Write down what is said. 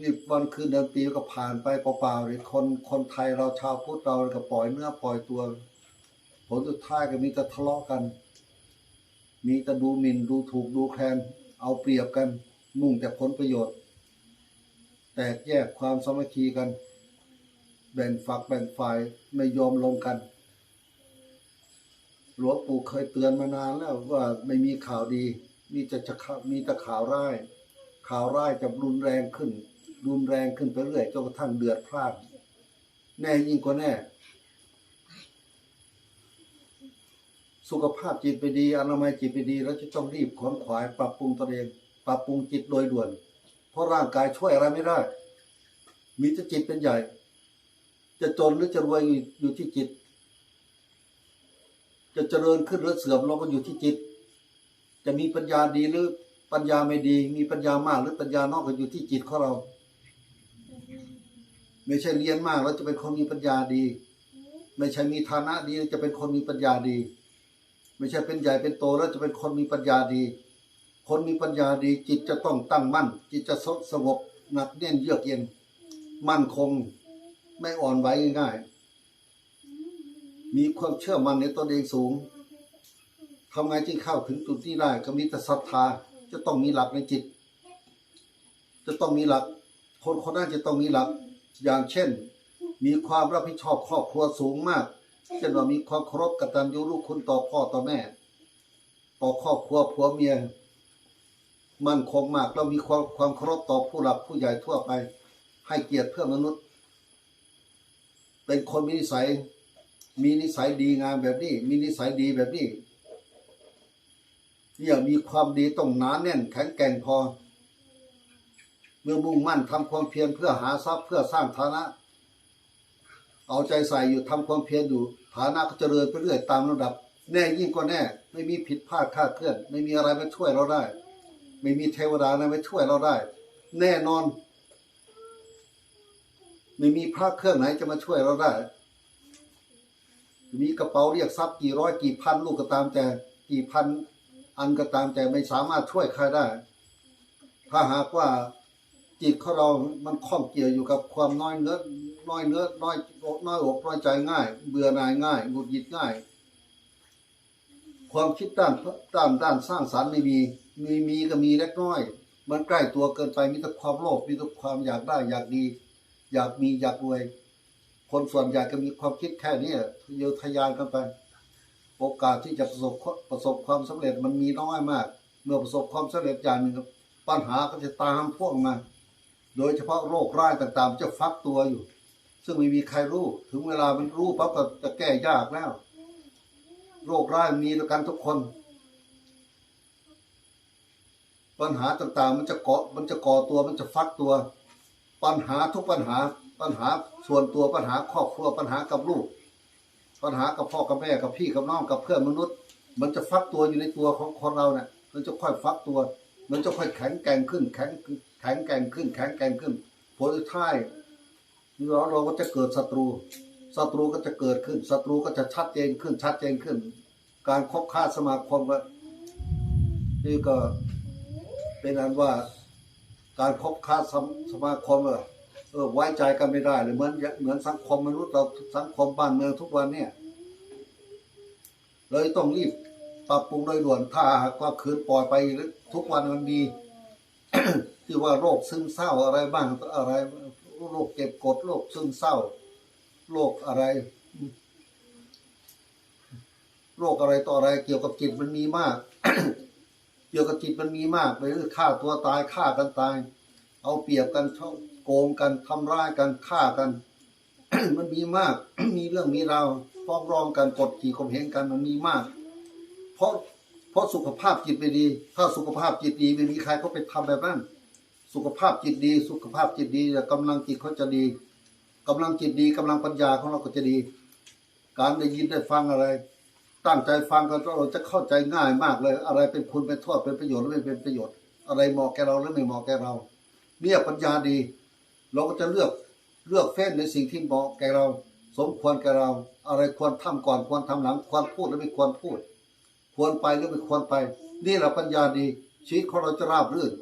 นี่วันคืนเดือนปีก็ผ่านไปเปล่าๆเลยคนคนไทยเราชาวพุทธเราก็ปล่อยเนื้อปล่อยตัว ผลสุดท้ายก็มีแต่ทะเลาะกัน มีแต่ดูหมิ่นดูถูกดูแคลนเอาเปรียบกัน มุ่งแต่ผลประโยชน์ แตกแยกความสามัคคีกัน แบ่งฝักแบ่งฝ่ายไม่ยอมลงกันหลวงปู่เคยเตือนมานานแล้วว่าไม่มีข่าวดี มีแต่จะมีแต่ข่าวร้าย ข่าวร้ายจะรุนแรงขึ้น รุนแรงขึ้นไปเรื่อยจนกระทั่งเดือดพล่านแน่ยิ่งกว่าแน่ สุขภาพจิตไปดีอนามัยจิตไปดีแล้วจะต้องรีบขวนขวาย ปรับปรุงตนเอง ปรับปรุงจิตโดยด่วน เพราะร่างกายช่วยอะไรไม่ได้ มีแต่จิตเป็นใหญ่ จะจนหรือจะรวยอยู่ที่จิต จะเจริญขึ้นหรือเสื่อมเราก็อยู่ที่จิต จะมีปัญญาดีหรือปัญญาไม่ดี มีปัญญามากหรือปัญญาน้อยก็อยู่ที่จิตของเรา ไม่ใช่เรียนมากแล้วจะเป็นคนมีปัญญาดี ไม่ใช่มีฐานะดีจะเป็นคนมีปัญญาดี ไม่ใช่เป็นใหญ่เป็นโตแล้วจะเป็นคนมีปัญญาดี คนมีปัญญาดี จิตจะต้องตั้งมั่น จิตจะสงบหนักแน่นเยือกเย็น มั่นคง ไม่อ่อนไหวง่ายๆ มีความเชื่อมั่นในตนเองสูงทำไงจึงเข้าถึงจุดนี้ได้ก็มีแต่ศรัทธาจะต้องมีหลักในจิต จะต้องมีหลัก คนคนนั้นจะต้องมีหลัก อย่างเช่น มีความรับผิดชอบครอบครัวสูงมากเช่นว่ามีความเคารพกตัญญูรู้คุณต่อพ่อต่อแม่ ต่อครอบครัวผัวเมียมั่นคงมากแล้วมีความความเคารพต่อผู้หลักผู้ใหญ่ทั่วไป ให้เกียรติเพื่อนมนุษย์ เป็นคนมีนิสัย มีนิสัยดีงามแบบนี้ มีนิสัยดีแบบนี้เนี่ยมีความดีต้องหนาแน่นแข็งแกร่งพอ เมื่อมุ่งมั่นทำความเพียรเพื่อหาทรัพย์เพื่อสร้างฐานะ เอาใจใส่อยู่ทำความเพียรอยู่ฐานะก็เจริญไปเรื่อยตามลำดับ แน่ยิ่งกว่าแน่ ไม่มีผิดพลาดคาดเคลื่อน ไม่มีอะไรมาช่วยเราได้ ไม่มีเทวดาอะไรมาช่วยเราได้ แน่นอน ไม่มีพระเครื่องไหนจะมาช่วยเราได้ มีกระเป๋าเรียกทรัพย์กี่ร้อยกี่พันลูกก็ตามแต่กี่พันอันก็ตามแต่ไม่สามารถช่วยใครได้ ถ้าหากว่า จิตของเรา มันข้องเกี่ยวอยู่กับความน้อยเนื้อน้อยเนื้อน้อยอกน้อยอกน้อยใจง่าย เบื่อหน่ายง่ายหงุดหงิดง่าย ความคิดด้านด้านด้านสร้างสรรค์ไม่มี มีมีก็มีเล็กน้อย มันใกล้ตัวเกินไปมีแต่ความโลภมีแต่ความอยากได้อยากดี อยากมีอยากรวย คนส่วนใหญ่ก็มีความคิดแค่นี้เยอทะยานกันไป โอกาสที่จะประสบประสบความสำเร็จมันมีน้อยมาก เมื่อประสบความสำเร็จอย่างหนึ่งปัญหาก็จะตามพ่วงมา โดยเฉพาะโรคร้ายต่างๆจะฟักตัวอยู่ ซึ่งไม่มีใครรู้ ถึงเวลามันรู้ปั๊บก็จะแก้ยากแล้ว โรคร้ายมีด้วยกันทุกคน ปัญหาต่างๆ มันจะเกาะมันจะก่อตัวมันจะฟักตัว ปัญหาทุกปัญหา ปัญหาส่วนตัวปัญหาครอบครัวปัญหากับลูก ปัญหากับพ่อกับแม่กับพี่กับน้องกับเพื่อนมนุษย์ มันจะฟักตัวอยู่ในตัวของคนเราเนี่ยมันจะค่อยฟักตัว มันจะค่อยแข็งแกร่งขึ้นแข็ง ข็งแกร่งขึ้นแข็งแกร่งขึ้นผลท้ายเราเราก็จะเกิดศัตรูศัตรูก็จะเกิดขึ้นศัตรูก็จะชัดเจนขึ้นชัดเจนขึ้น การคบค้าสมาคมก็นี่ก็เป็นอันว่าการคบค้าสมสมาคมเออไว้ใจกันไม่ได้เลยเหมือนเหมือนสังคมมนุษย์เราสังคมบ้านเมืองทุกวันเนี่ยเลยต้องรีบปรับปรุงโดยด่วนถ้าหากว่าคืนปล่อยไปทุกวันมันมี ที่ว่าโรคซึมเศร้าอะไรบ้างอะไร โรคเก็บกดโรคซึมเศร้า โรคอะไร โรคอะไรต่ออะไร เกี่ยวกับจิตมันมีมาก เกี่ยวกับจิตมันมีมากเลยคือฆ่าตัวตายฆ่ากันตาย เอาเปรียบกันโกงกันทำร้ายกันฆ่ากัน มันมีมาก มีเรื่องมีราวฟ้องร้องกันกดขี่ข่มเหงกันมันมีมาก เพราะเพราะสุขภาพจิตไม่ดี ถ้าสุขภาพจิตดีไม่มีใครเขาไปทำแบบนั้น สุขภาพจิตดี สุขภาพจิตดีกำลังจิตเขาจะดีกำลังจิตดีกำลังปัญญาของเราก็จะดี การได้ยินได้ฟังอะไร ตั้งใจฟังกันเราจะเข้าใจง่ายมากเลย อะไรเป็นคุณเป็นโทษเป็นประโยชน์หรือไม่เป็นประโยชน์ อะไรเหมาะแก่เราหรือไม่เหมาะแก่เรา เนี่ยปัญญาดี เราก็จะเลือกเลือกเฟ้นในสิ่งที่เหมาะแก่เรา สมควรแก่เรา อะไรควรทำก่อนควรทำหลังควรพูดหรือไม่ควรพูด ควรไปหรือไม่ควรไป นี่แหละปัญญาดีชีวิตของเราจะราบรื่น